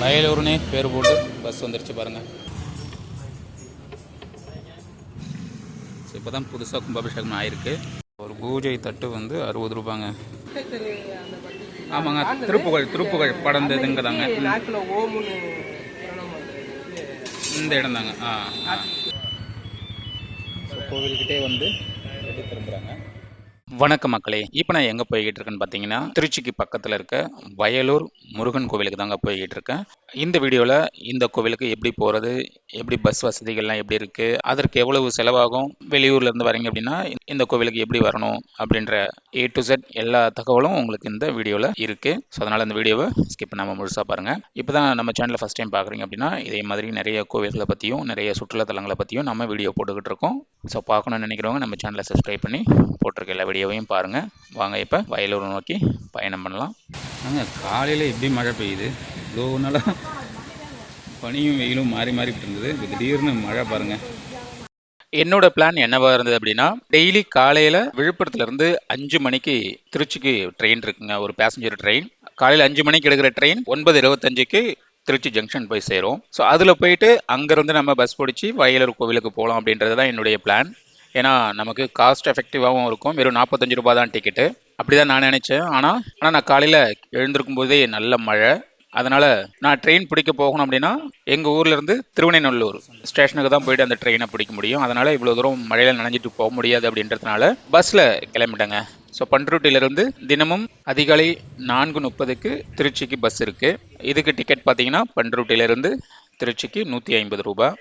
வயலூர்னே பேர் போட்டு பஸ் வந்துருச்சு பாருங்கள் ஸோ இப்போ தான் புதுசாக கும்பாபிஷேகம் ஆயிருக்கு. ஒரு பூஜை தட்டு வந்து அறுபது ரூபாங்க. ஆமாங்க திருப்புகழ் திருப்புகழ் படம் இதுங்க தாங்க நாக்கில் ஓமுன்னு பிரணவம் பண்றது. இந்த இடம் தாங்க ஆ. கோவில்கிட்டே வந்து திரும்புகிறாங்க வணக்கம் மக்களே. இப்போ நான் எங்கே போய்கிட்டு இருக்கேன்னு பார்த்தீங்கன்னா திருச்சிக்கு பக்கத்தில் இருக்க வயலூர் முருகன் கோவிலுக்கு தாங்க போய்கிட்டு இருக்கேன். இந்த வீடியோவில் இந்த கோவிலுக்கு எப்படி போகிறது எப்படி பஸ் வசதிகள்லாம் எப்படி இருக்குது அதற்கு எவ்வளவு செலவாகும் வெளியூர்ல இருந்து வரீங்க அப்படின்னா இந்த கோவிலுக்கு எப்படி வரணும் அப்படின்ற ஏ டு செட் எல்லா தகவலும் உங்களுக்கு இந்த வீடியோவில் இருக்குது ஸோ அதனால் இந்த வீடியோவை ஸ்கிப் பண்ணாமல் முழுசாக பாருங்கள் இப்போ தான் நம்ம சேனலில் ஃபஸ்ட் டைம் பார்க்குறீங்க அப்படின்னா இதே மாதிரி நிறைய கோவில்களை பற்றியும் நிறைய சுற்றுலாத்தலங்களை பற்றியும் நம்ம வீடியோ போட்டுக்கிட்டு இருக்கோம். ஸோ பார்க்கணும்னு நினைக்கிறவங்க நம்ம சேனலை சப்ஸ்கிரைப் பண்ணி போட்டிருக்க எல்லா வீடியோவையும் பாருங்கள் வாங்க இப்போ வயலூர் நோக்கி பயணம் பண்ணலாம். நாங்கள் காலையில் எப்படி மழை பெய்யுது. நாளாக பனியும் வெயிலும் மாறி மாறிட்டு இருந்தது இப்போ திடீர்னு மழை பாருங்கள் என்னோட பிளான் என்னவா இருந்தது அப்படின்னா டெய்லி காலையில விழுப்புரத்துல இருந்து அஞ்சு மணிக்கு திருச்சிக்கு ட்ரெயின் இருக்குங்க. ஒரு பேசஞ்சர் ட்ரெயின் காலையில அஞ்சு மணிக்கு எடுக்கிற ட்ரெயின் ஒன்பது இருபத்தஞ்சுக்கு திருச்சி ஜங்ஷன் போய் சேரும். ஸோ அதில் போயிட்டு அங்கேருந்து நம்ம பஸ் பிடிச்சி வயலூர் கோவிலுக்கு போகலாம் அப்படின்றது தான் என்னுடைய பிளான் ஏன்னா நமக்கு காஸ்ட் எஃபெக்டிவாகவும் இருக்கும். வெறும் நாற்பத்தஞ்சு ரூபா தான் டிக்கெட்டு அப்படி தான் நான் நினச்சேன். ஆனால் ஆனால் நான் காலையில் எழுந்திருக்கும் போதே நல்ல மழை. அதனால் நான் ட்ரெயின் பிடிக்க போகணும் அப்படின்னா எங்கள் ஊர்லேருந்து திருவனைநல்லூர் ஸ்டேஷனுக்கு தான் போயிட்டு அந்த ட்ரெயினை பிடிக்க முடியும். அதனால் இவ்வளோ தூரம் மழையில் நனைஞ்சிட்டு போக முடியாது அப்படின்றதுனால பஸ்ஸில் கிளம்பிட்டேங்க. ஸோ பண்ருட்டிலிருந்து தினமும் அதிகாலை நான்கு முப்பதுக்கு திருச்சிக்கு பஸ் இருக்குது இதுக்கு டிக்கெட் பார்த்தீங்கன்னா பண்ருட்டிலிருந்து திருச்சிக்கு நூற்றி ஐம்பது ரூபாய்.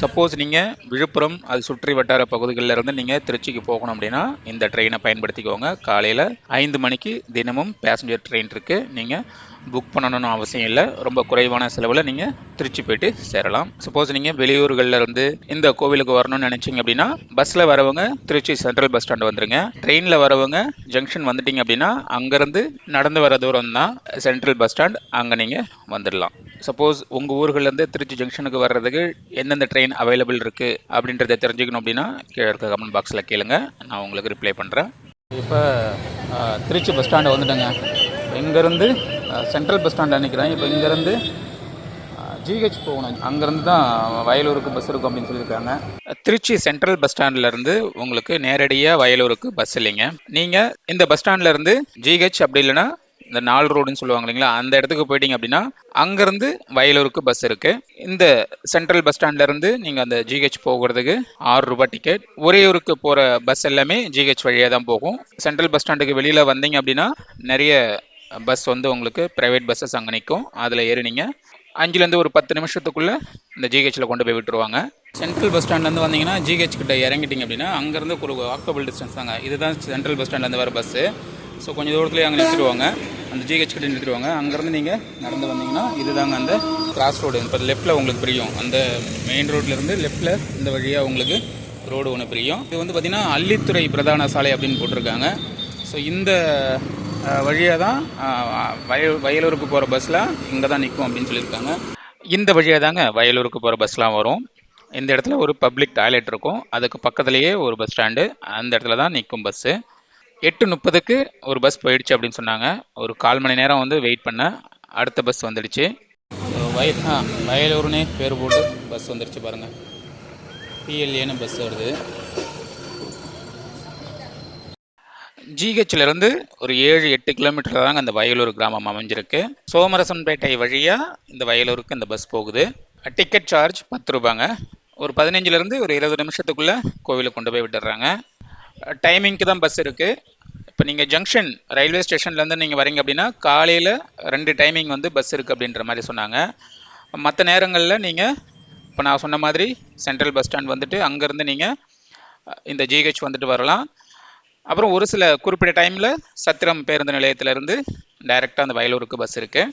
சப்போஸ் நீங்கள் விழுப்புரம் அது சுற்றி வட்டார பகுதிகளில் இருந்து நீங்கள் திருச்சிக்கு போகணும் அப்படின்னா இந்த ட்ரெயினை பயன்படுத்திக்கோங்க. காலையில் ஐந்து மணிக்கு தினமும் பேசஞ்சர் ட்ரெயின் இருக்குது நீங்கள் புக் பண்ணணும்னு அவசியம் இல்லை. ரொம்ப குறைவான செலவில் நீங்கள் திருச்சி போயிட்டு சேரலாம். சப்போஸ் நீங்கள் வெளியூர்களில் இருந்து இந்த கோவிலுக்கு வரணும்னு நினச்சிங்க அப்படின்னா பஸ்ஸில் வரவங்க திருச்சி சென்ட்ரல் பஸ் ஸ்டாண்ட் வந்துருங்க. ட்ரெயினில் வரவங்க ஜங்ஷன் வந்துட்டீங்க அப்படின்னா அங்கேருந்து நடந்து வர தூரம் தான் சென்ட்ரல் பஸ் ஸ்டாண்ட் அங்கே நீங்கள் வந்துடலாம் சப்போஸ் உங்கள் ஊர்கள்லேருந்து திருச்சி ஜங்ஷனுக்கு வர்றதுக்கு எந்தெந்த ட்ரெயின் அவைலபிள் இருக்குது அப்படின்றத தெரிஞ்சுக்கணும் அப்படின்னா கீழே இருக்க கமெண்ட் பாக்ஸில் கேளுங்க. நான் உங்களுக்கு ரிப்ளை பண்ணுறேன் இப்போ திருச்சி பஸ் ஸ்டாண்டு வந்துட்டேங்க. இங்கேருந்து சென்ட்ரல் பஸ் ஸ்டாண்ட் நினைக்கிறேன் இப்போ இங்கேருந்து ஜிஹெச் போகணும். அங்கேருந்து தான் வயலூருக்கு பஸ் இருக்கும் அப்படின்னு சொல்லியிருக்காங்க. திருச்சி சென்ட்ரல் பஸ் ஸ்டாண்ட்லேருந்து உங்களுக்கு நேரடியாக வயலூருக்கு பஸ் இல்லைங்க. நீங்கள் இந்த பஸ் ஸ்டாண்ட்லேருந்து ஜிஹெச் அப்படி இல்லைன்னா இந்த நாலு ரோடுன்னு சொல்லுவாங்க இல்லைங்களா அந்த இடத்துக்கு போயிட்டீங்க அப்படின்னா அங்கேருந்து வயலூருக்கு பஸ் இருக்குது இந்த சென்ட்ரல் பஸ் ஸ்டாண்ட்லேருந்து நீங்கள் அந்த ஜிஹெச் போகிறதுக்கு ஆறு ரூபாய் டிக்கெட் ஒரே ஊருக்கு போகிற பஸ் எல்லாமே ஜிஹெச் வழியாக தான் போகும். சென்ட்ரல் பஸ் ஸ்டாண்டுக்கு வெளியில் வந்தீங்க அப்படின்னா நிறைய பஸ் வந்து உங்களுக்கு ப்ரைவேட் பஸ்ஸஸ் அங்கே நிற்கும் அதில் ஏறி நீங்கள் அஞ்சுலேருந்து ஒரு பத்து நிமிஷத்துக்குள்ளே இந்த ஜிஹெச்சில் கொண்டு போய் விட்டுருவாங்க. சென்ட்ரல் பஸ் ஸ்டாண்ட்லேருந்து வந்தீங்கன்னா ஜிஹெச் கிட்ட இறங்கிட்டீங்க அப்படின்னா அங்கேருந்து ஒரு வாக்கபிள் டிஸ்டன்ஸ் தாங்க. இதுதான் சென்ட்ரல் பஸ் ஸ்டாண்ட்லேருந்து வர பஸ்ஸு ஸோ கொஞ்சம் தூரத்துலேயே அங்கே நிறுத்திடுவாங்க. அந்த ஜிஹெச் கிட்ட நிறுத்திடுவாங்க. அங்கேருந்து நீங்கள் நடந்து வந்தீங்கன்னா இதுதாங்க அந்த கிராஸ் ரோடு இப்போ லெஃப்ட்டில் உங்களுக்கு பிரியும். அந்த மெயின் ரோட்லேருந்து லெஃப்ட்டில் இந்த வழியாக உங்களுக்கு ரோடு ஒன்று பிரியும். இது வந்து பார்த்திங்கன்னா அள்ளித்துறை பிரதான சாலை அப்படின்னு போட்டிருக்காங்க. ஸோ இந்த வழியாக தான் வய வயலூருக்கு போகிற பஸ்ஸில் இங்கே தான் நிற்கும் அப்படின்னு சொல்லியிருக்காங்க. இந்த வழியாக தாங்க வயலூருக்கு போகிற பஸ்லாம் வரும். இந்த இடத்துல ஒரு பப்ளிக் டாய்லெட் இருக்கும். அதுக்கு பக்கத்துலேயே ஒரு பஸ் ஸ்டாண்டு. அந்த இடத்துல தான் நிற்கும் பஸ்ஸு எட்டு முப்பதுக்கு ஒரு பஸ் போயிடுச்சு அப்படின்னு சொன்னாங்க. ஒரு கால் மணி நேரம் வந்து வெயிட் பண்ண அடுத்த பஸ் வந்துடுச்சு. வய ஆ வயலூர்னே பேர் போட்டு பஸ் வந்துடுச்சு பாருங்கள் பிஎல்ஏன்னு பஸ் வருது. ஜிஹெச்லேருந்து ஒரு ஏழு எட்டு கிலோமீட்டர் தாங்க அந்த வயலூர் கிராமம் அமைஞ்சிருக்கு. சோமரசன்பேட்டை வழியாக இந்த வயலூருக்கு இந்த பஸ் போகுது. டிக்கெட் சார்ஜ் பத்து ரூபாங்க. ஒரு பதினஞ்சுலேருந்து ஒரு இருபது நிமிஷத்துக்குள்ளே கோவிலுக்கு கொண்டு போய் விட்டுடுறாங்க டைமிங்க்கு தான் பஸ் இருக்குது இப்போ நீங்கள் ஜங்ஷன் ரயில்வே ஸ்டேஷன்லேருந்து நீங்கள் வரீங்க அப்படின்னா காலையில் ரெண்டு டைமிங் வந்து பஸ் இருக்குது அப்படின்ற மாதிரி சொன்னாங்க. மற்ற நேரங்களில் நீங்கள் இப்போ நான் சொன்ன மாதிரி சென்ட்ரல் பஸ் ஸ்டாண்ட் வந்துட்டு அங்கேருந்து நீங்கள் இந்த ஜிஹெச் வந்துட்டு வரலாம். அப்புறம் ஒரு சில குறிப்பிட்ட டைமில் சத்திரம் பேருந்து நிலையத்திலேருந்து டைரெக்டாக அந்த வயலூருக்கு பஸ் இருக்குது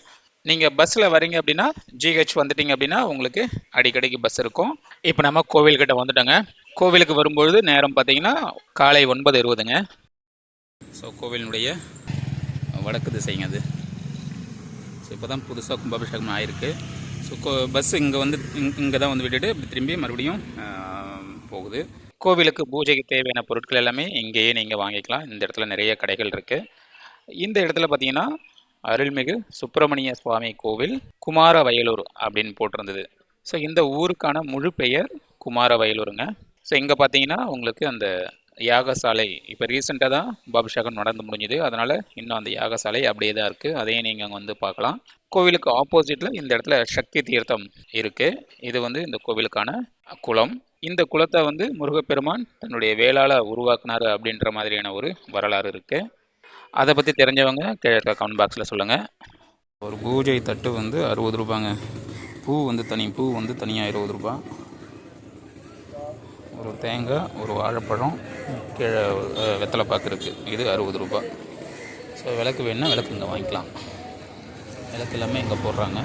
நீங்கள் பஸ்ஸில் வரீங்க அப்படின்னா ஜிஹெச் வந்துட்டீங்க அப்படின்னா உங்களுக்கு அடிக்கடிக்கு பஸ் இருக்கும். இப்போ நம்ம கோவில்கிட்ட வந்துட்டோங்க. கோவிலுக்கு வரும்பொழுது நேரம் பார்த்தீங்கன்னா காலை ஒன்பது இருபதுங்க. ஸோ கோவிலினுடைய வடக்கு திசைங்க அது. ஸோ இப்போ தான் புதுசாக கும்பாபிஷேகம் ஆயிருக்கு. ஸோ கோ பஸ் இங்கே வந்து இங்கே தான் வந்து விட்டுட்டு திரும்பி மறுபடியும் போகுது. கோவிலுக்கு பூஜைக்கு தேவையான பொருட்கள் எல்லாமே இங்கேயே நீங்கள் வாங்கிக்கலாம். இந்த இடத்துல நிறைய கடைகள் இருக்குது இந்த இடத்துல பார்த்தீங்கன்னா அருள்மிகு சுப்பிரமணிய சுவாமி கோவில் குமார வயலூர் அப்படின்னு போட்டிருந்தது. ஸோ இந்த ஊருக்கான முழு பெயர் குமார வயலூருங்க ஸோ இங்கே பார்த்தீங்கன்னா உங்களுக்கு அந்த யாகசாலை இப்போ ரீசெண்டாக தான் அபிஷேகம் நடந்து முடிஞ்சுது. அதனால் இன்னும் அந்த யாகசாலை அப்படியே தான் இருக்குது அதையும் நீங்கள் அங்கே வந்து பார்க்கலாம். கோவிலுக்கு ஆப்போசிட்டில் இந்த இடத்துல சக்தி தீர்த்தம் இருக்குது இது வந்து இந்த கோவிலுக்கான குளம். இந்த குளத்தை வந்து முருகப்பெருமான் தன்னுடைய வேளால உருவாக்குனாரு அப்படின்ற மாதிரியான ஒரு வரலாறு இருக்குது அதை பற்றி தெரிஞ்சவங்க கீழே கமெண்ட் பாக்ஸில் சொல்லுங்கள் ஒரு பூஜை தட்டு வந்து அறுபது ரூபாங்க. பூ வந்து தனி பூ வந்து தனியாக இருபது ரூபா. ஒரு தேங்காய் ஒரு வாழைப்பழம் கீழே வெத்தலை பாக்கு இருக்குது இது அறுபது ரூபா. ஸோ விளக்கு வேணுன்னா விளக்கு இங்கே வாங்கிக்கலாம். விளக்கு எல்லாமே இங்கே போடுறாங்க.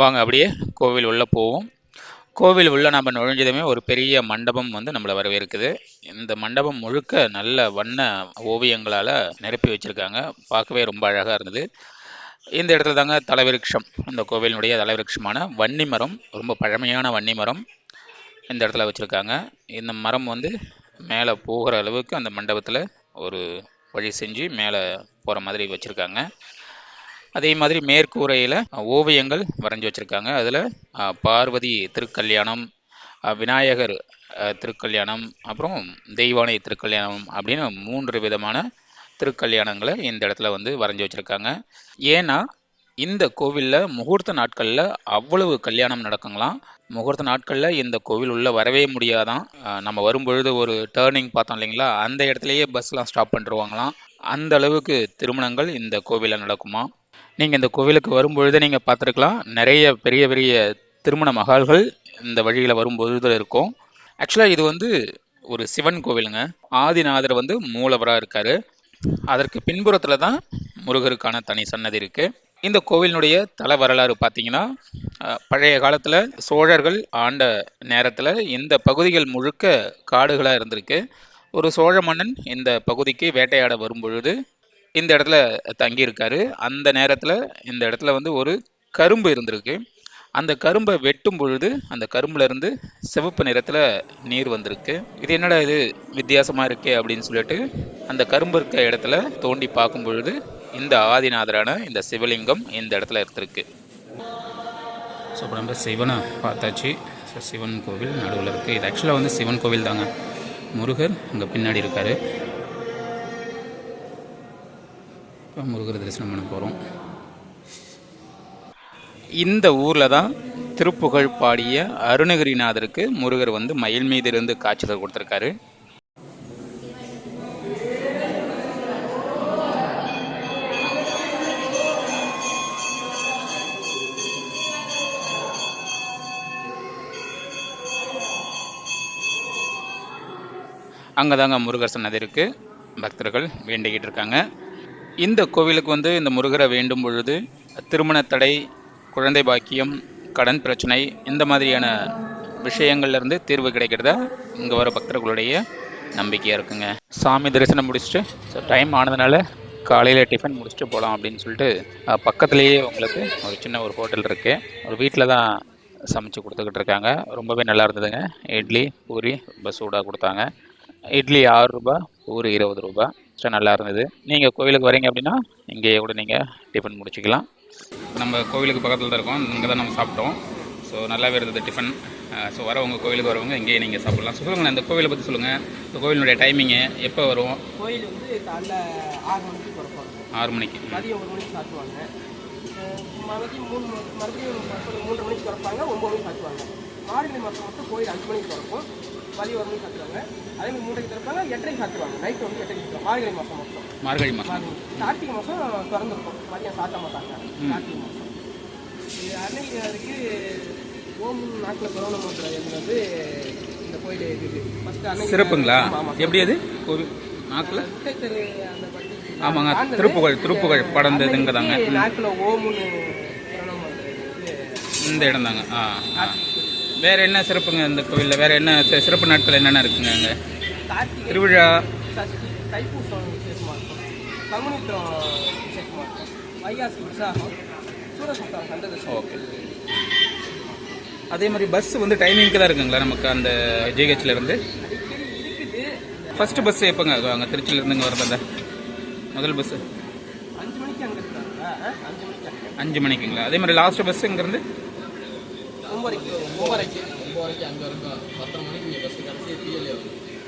வாங்க அப்படியே கோவில் உள்ளே போவோம். கோவில் உள்ளே நம்ம நுழைஞ்சதுமே ஒரு பெரிய மண்டபம் வந்து நம்மளை வரவேற்குது. இந்த மண்டபம் முழுக்க நல்ல வண்ண ஓவியங்களால் நிரப்பி வச்சுருக்காங்க. பார்க்கவே ரொம்ப அழகாக இருந்தது. இந்த இடத்துல தாங்க தலைவிருட்சம் இந்த கோவிலினுடைய தலைவிருட்சமான வன்னி மரம் ரொம்ப பழமையான வன்னி மரம் இந்த இடத்துல வச்சுருக்காங்க. இந்த மரம் வந்து மேலே போகிற அளவுக்கு அந்த மண்டபத்தில் ஒரு வழி செஞ்சு மேலே போகிற மாதிரி வச்சுருக்காங்க. அதே மாதிரி மேற்கூரையில் ஓவியங்கள் வரைஞ்சி வச்சுருக்காங்க. அதில் பார்வதி திருக்கல்யாணம் விநாயகர் திருக்கல்யாணம் அப்புறம் தெய்வானை திருக்கல்யாணம் அப்படின்னு மூன்று விதமான திருக்கல்யாணங்களை இந்த இடத்துல வந்து வரைஞ்சி வச்சுருக்காங்க. ஏன்னா இந்த கோவிலில் முகூர்த்த நாட்களில் அவ்வளவு கல்யாணம் நடக்குங்களாம். முகூர்த்த நாட்களில் இந்த கோவில் உள்ளே வரவே முடியாதான். நம்ம வரும்பொழுது ஒரு டேர்னிங் பார்த்தோம் இல்லைங்களா? அந்த இடத்துலையே பஸ்லாம் ஸ்டாப் பண்ணிருவாங்களாம். அந்த அளவுக்கு திருமணங்கள் இந்த கோவிலில் நடக்குமா நீங்கள் இந்த கோவிலுக்கு வரும்பொழுது நீங்கள் பார்த்துருக்கலாம் நிறைய பெரிய பெரிய திருமண மகால்கள் இந்த வழியில் வரும்பொழுது இருக்கும். ஆக்சுவலாக இது வந்து ஒரு சிவன் கோவிலுங்க. ஆதிநாதர் வந்து மூலவராக இருக்காரு. அதற்கு பின்புறத்தில் தான் முருகருக்கான தனி சன்னதி இருக்குது இந்த கோவிலினுடைய தல வரலாறு பார்த்தீங்கன்னா பழைய காலத்தில் சோழர்கள் ஆண்ட நேரத்தில் இந்த பகுதிகள் முழுக்க காடுகளாக இருந்திருக்கு. ஒரு சோழ மன்னன் இந்த பகுதிக்கு வேட்டையாட வரும்பொழுது இந்த இடத்துல தங்கியிருக்காரு. அந்த நேரத்தில் இந்த இடத்துல வந்து ஒரு கரும்பு இருந்திருக்கு. அந்த கரும்பை வெட்டும் பொழுது அந்த கரும்புல இருந்து சிவப்பு நிறத்தில் நீர் வந்திருக்கு. இது என்னடா இது? வித்தியாசமாக இருக்கே அப்படின்னு சொல்லிட்டு அந்த கரும்பு இருக்க இடத்துல தோண்டி பார்க்கும் பொழுது இந்த ஆதிநாதரான இந்த சிவலிங்கம் இந்த இடத்துல இருந்திருக்கு. ஸோ இப்போ நம்ம சிவனை பார்த்தாச்சு. ஸோ சிவன் கோவில் நடுவில் இருக்குது இது ஆக்சுவலாக வந்து சிவன் கோவில் தாங்க முருகர் அங்கே பின்னாடி இருக்கார். இப்போ முருகர் தரிசனம் பண்ண போகிறோம் இந்த ஊரில் தான் திருப்புகழ் பாடிய அருணகிரிநாதருக்கு முருகர் வந்து மயில் மீது இருந்து காட்சிகள் கொடுத்துருக்காரு. அங்கே தாங்க முருகர் சன்னதி இருக்குது பக்தர்கள் வேண்டிக்கிட்டு இருக்காங்க. இந்த கோவிலுக்கு வந்து இந்த முருகரை வேண்டும் பொழுது திருமண தடை குழந்தை பாக்கியம் கடன் பிரச்சனை இந்த மாதிரியான விஷயங்கள்லேருந்து தீர்வு கிடைக்கிறதா இங்கே வர பக்தர்களுடைய நம்பிக்கையாக இருக்குங்க. சாமி தரிசனம் முடிச்சுட்டு ஸோ டைம் ஆனதுனால காலையில் டிஃபன் முடிச்சுட்டு போகலாம் அப்படின்னு சொல்லிட்டு பக்கத்துலேயே உங்களுக்கு ஒரு சின்ன ஒரு ஹோட்டல் இருக்குது ஒரு வீட்டில் தான் சமைச்சு கொடுத்துக்கிட்டு இருக்காங்க. ரொம்பவே நல்லா இருந்ததுங்க. இட்லி பூரி ரொம்ப சூடாக கொடுத்தாங்க. இட்லி ஆறு ரூபா பூரி இருபது ரூபா ஸோ நல்லா இருந்தது. நீங்கள் கோவிலுக்கு வரீங்க அப்படின்னா இங்கேயே கூட நீங்கள் டிஃபன் முடிச்சுக்கலாம். நம்ம கோவிலுக்கு பக்கத்தில் தான் இருக்கோம். இங்கே தான் நம்ம சாப்பிட்டோம். ஸோ நல்லாவே இருந்தது டிஃபன் ஸோ வரவங்க கோவிலுக்கு வரவங்க இங்கேயே நீங்கள் சாப்பிடலாம். ஸோ சொல்லுங்கள் இந்த கோவிலை பற்றி சொல்லுங்கள் இந்த கோவிலுடைய டைமிங்கு எப்போ வரும்? கோயில் வந்து காலைல ஆறு மணிக்கு ஆறு மணிக்கு. மதியம் ஒரு மணிக்கு சாத்துவாங்க. அஹ் மறுபடியும் மூணு மறுபடியும் மூன்றரை மணிக்கு திறப்பாங்க ஒம்பது மணிக்கு சாத்துவாங்க. மார்கழி மாதம் மட்டும் கோயில் அஞ்சு மணிக்கு திறக்கும். ஒரு மணிக்கு சாத்துவாங்க. அதே மாதிரி மூன்றைக்கு திறப்பாங்க எட்டரைக்கு சாத்துவாங்க. நைட்டு வந்து எட்டரைக்கு சாத்துவாங்க. மார்கழி மாதம் மட்டும். மார்கழி மாதம் கார்த்திகை மாதம் திறந்துருக்கும். மதியம் சாத்த மாட்டாங்க. கார்த்திகை மாதம் அன்னைக்கு ஓம் நாட்டில் கொரோனா மாத்திரம் வந்து இந்த கோயில் இருக்குது ஃபஸ்ட்டு அன்னைக்கு சிறப்புங்களா? எப்படி அது? கோவில் நாக்கில்? ஆமாங்க திருப்புகழ் திருப்புகழ் படந்ததுங்க தாங்க நாட்டில் ஓமுன்னு. இந்த இடம் தாங்க ஆ. ஆ. வேற என்ன சிறப்புங்க இந்த கோவிலில்? வேற என்ன சிறப்பு நாட்கள் என்னென்ன இருக்குங்க அங்கே? திருவிழா. சஷ்டி தைப்பூசம் விசேஷமாக இருக்கும். கமுனித்திரம் விசேஷமாக இருக்கும். வைகாசி விசாகம் சூரசம்ஹாரம் சண்டதசம் ஓகே. அதே மாதிரி பஸ் வந்து டைமிங்க்கு தான் இருக்குங்களா நமக்கு அந்த ஜிஹெச்ல இருந்து? அடிக்கடி இருக்குது. ஃபர்ஸ்ட் பஸ் எப்போங்க? அங்கே திருச்சியில இருந்து இங்கே வரது அந்த முதல் பஸ் அஞ்சு மணிக்கு அங்கே இருக்காங்க ஆ, அஞ்சு மணிக்கு அங்கே. அஞ்சு மணிக்குங்களா? அதே மாதிரி லாஸ்ட் பஸ் இங்கேருந்து ஒம்பரைக்கு ஒம்பரைக்கு ஒம்பரைக்கு அங்கே இருக்கும் பத்தரை மணிக்கு இங்கே பஸ் கடைசி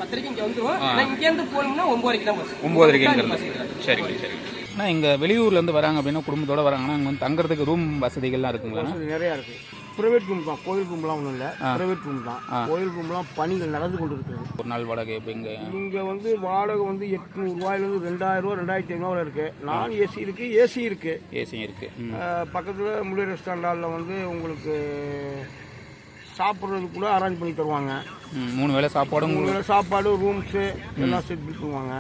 பத்தரைக்கு இங்கே வந்துடும் ஆனால் இங்கேருந்து போகணும்னா ஒம்பரைக்கு தான் பஸ் ஒம்பதரைக்கு இங்கேருந்து சரிங்க சரி. அண்ணா இங்கே வெளியூர்லேருந்து வராங்க அப்படின்னா குடும்பத்தோட வராங்கன்னா அங்கே வந்து தங்குறதுக்கு ரூம் வசதிகள்லாம் இருக்குங்களா? நிறையா இருக்கு. ப்ரைவேட் ரூம் தான். கோயில் ரூம்லாம் ஒன்றும் இல்லை. ப்ரைவேட் ரூம் தான். கோயில் ரூம்லாம் பணிகள் நடந்து கொண்டு இருக்குது ஒரு நாள் வாடகை எப்படிங்க இங்கே? வந்து வாடகை வந்து எட்நூறு ரூபாயிலேருந்து ரெண்டாயிரம் ரூபா ரெண்டாயிரத்தி ஐநூறுவா இருக்கு. நான் ஏசி இருக்கு ஏசி இருக்குது ம். அஹ், பக்கத்துல முடி ரெஸ்டாரண்ட் ஹாலில் வந்து உங்களுக்கு சாப்பிட்றதுக்கு கூட அரேஞ்ச் பண்ணி தருவாங்க. மூணு வேளை சாப்பாடும் உங்களுக்கு உங்களுக்கு சாப்பாடு ரூம்ஸு எல்லாம் செட் பண்ணுவாங்க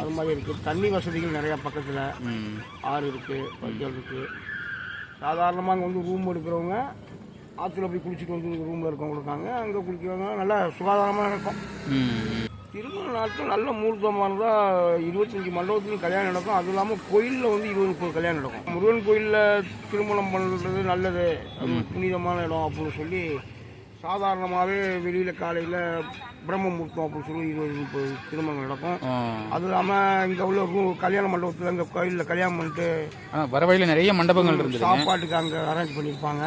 அது மாதிரி இருக்குது தண்ணி வசதிகள் நிறையா பக்கத்தில். ஆறு இருக்குது பைக்கல் இருக்குது சாதாரணமாக அங்கே வந்து ரூம் எடுக்கிறவங்க ஆற்றுல போய் குளிச்சுட்டு வந்து ரூமில் இருக்கவங்க இருக்காங்க. அங்கே குளிக்கிறவங்க நல்லா சுகாதாரமாக இருக்கும். திருமண நாட்கள் நல்ல முகூர்த்தமானதாக இருபத்தஞ்சி மண்டபத்துலையும் கல்யாணம் நடக்கும். அது இல்லாமல் கோயிலில் வந்து இருபது முப்பது கல்யாணம் நடக்கும். முருகன் கோயிலில் திருமணம் பண்ணுறது நல்லது. அது புனிதமான இடம் அப்படின்னு சொல்லி சாதாரணமாகவே வெளியில் காலையில் பிரம்ம முகூர்த்தம் அப்படின்னு சொல்லி இருபது முப்பது திருமணம் நடக்கும். அது இல்லாமல் இங்கே உள்ள கல்யாண மண்டபத்தில் இங்கே கோயிலில் கல்யாணம் பண்ணிட்டு வர வழியில் நிறைய மண்டபங்கள் இருந்தது சாப்பாட்டுக்கு அங்கே அரேஞ்ச் பண்ணியிருப்பாங்க.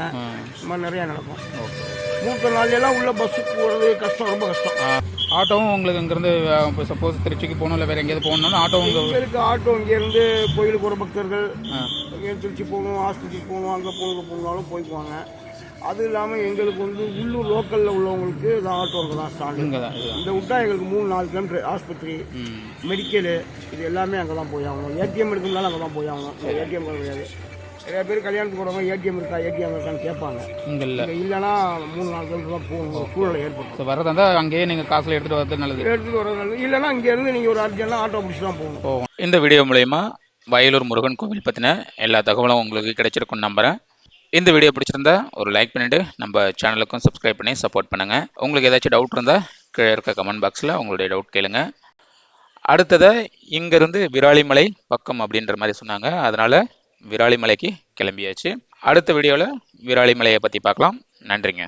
இந்த மாதிரி நிறையா நடக்கும். மூத்த நாள்லாம் உள்ள பஸ்ஸுக்கு போகிறது கஷ்டம் ரொம்ப கஷ்டம். ஆட்டோவும் உங்களுக்கு இங்கேருந்து இப்போ சப்போஸ் திருச்சிக்கு போகணும் இல்லை வேறு எங்கேயாவது போகணும்னா ஆட்டோ உங்க இருக்கு ஆட்டோ இங்கேருந்து கோயிலுக்கு ஒரு பக்தர்கள் ஆ. இங்கே திருச்சி போகணும் ஆஸ்பத்திரிக்கு போகணும் அங்கே போகணும் போகணும்னாலும் போய்க்குவாங்க. அது இல்லாமல் எங்களுக்கு வந்து உள்ளூர் லோக்கலில் உள்ளவங்களுக்கு ஆட்டோ அங்கே தான் ஸ்டாண்டு தான் இந்த விட்டா எங்களுக்கு மூணு நாலு கிலோமீட்டர் ஆஸ்பத்திரி மெடிக்கலு இது எல்லாமே அங்கே தான் போய் ஆகணும். ஏடிஎம் எடுக்கணும்னாலும் அங்கே தான் போய் ஆகணும். ஏடிஎம் கிடையாது. நிறைய பேர் கல்யாணத்துக்கு போகிறவங்க ஏடிஎம் இருக்கா ஏடிஎம் இருக்கான்னு கேட்பாங்க. இல்லைன்னா மூணு நாலு கிலோமீட்டர் தான் போகணும். சூழ்நிலை ஏற்படும். வரதா இருந்தால் அங்கேயே நீங்கள் காசில் எடுத்துகிட்டு வரது நல்லது. எடுத்துகிட்டு வர்றது நல்லது. இல்லைன்னா இங்கேருந்து நீங்கள் ஒரு அர்ஜென்ட்லாம் ஆட்டோ பிடிச்சி தான் போகணும். இந்த வீடியோ மூலயமா வயலூர் முருகன் கோவில் பற்றின எல்லா தகவலும் உங்களுக்கு கிடைச்சிருக்கும்னு நம்புகிறேன் இந்த வீடியோ பிடிச்சிருந்தா ஒரு லைக் பண்ணிவிட்டு நம்ம சேனலுக்கும் சப்ஸ்கிரைப் பண்ணி சப்போர்ட் பண்ணுங்கள் உங்களுக்கு ஏதாச்சும் டவுட் இருந்தால் கீழே இருக்க கமெண்ட் பாக்ஸில் உங்களுடைய டவுட் கேளுங்க. அடுத்ததை இங்கேருந்து விராலிமலை பக்கம் அப்படின்ற மாதிரி சொன்னாங்க. அதனால் விராலிமலைக்கு கிளம்பியாச்சு. அடுத்த வீடியோவில் விராலிமலையை பற்றி பார்க்கலாம். நன்றிங்க.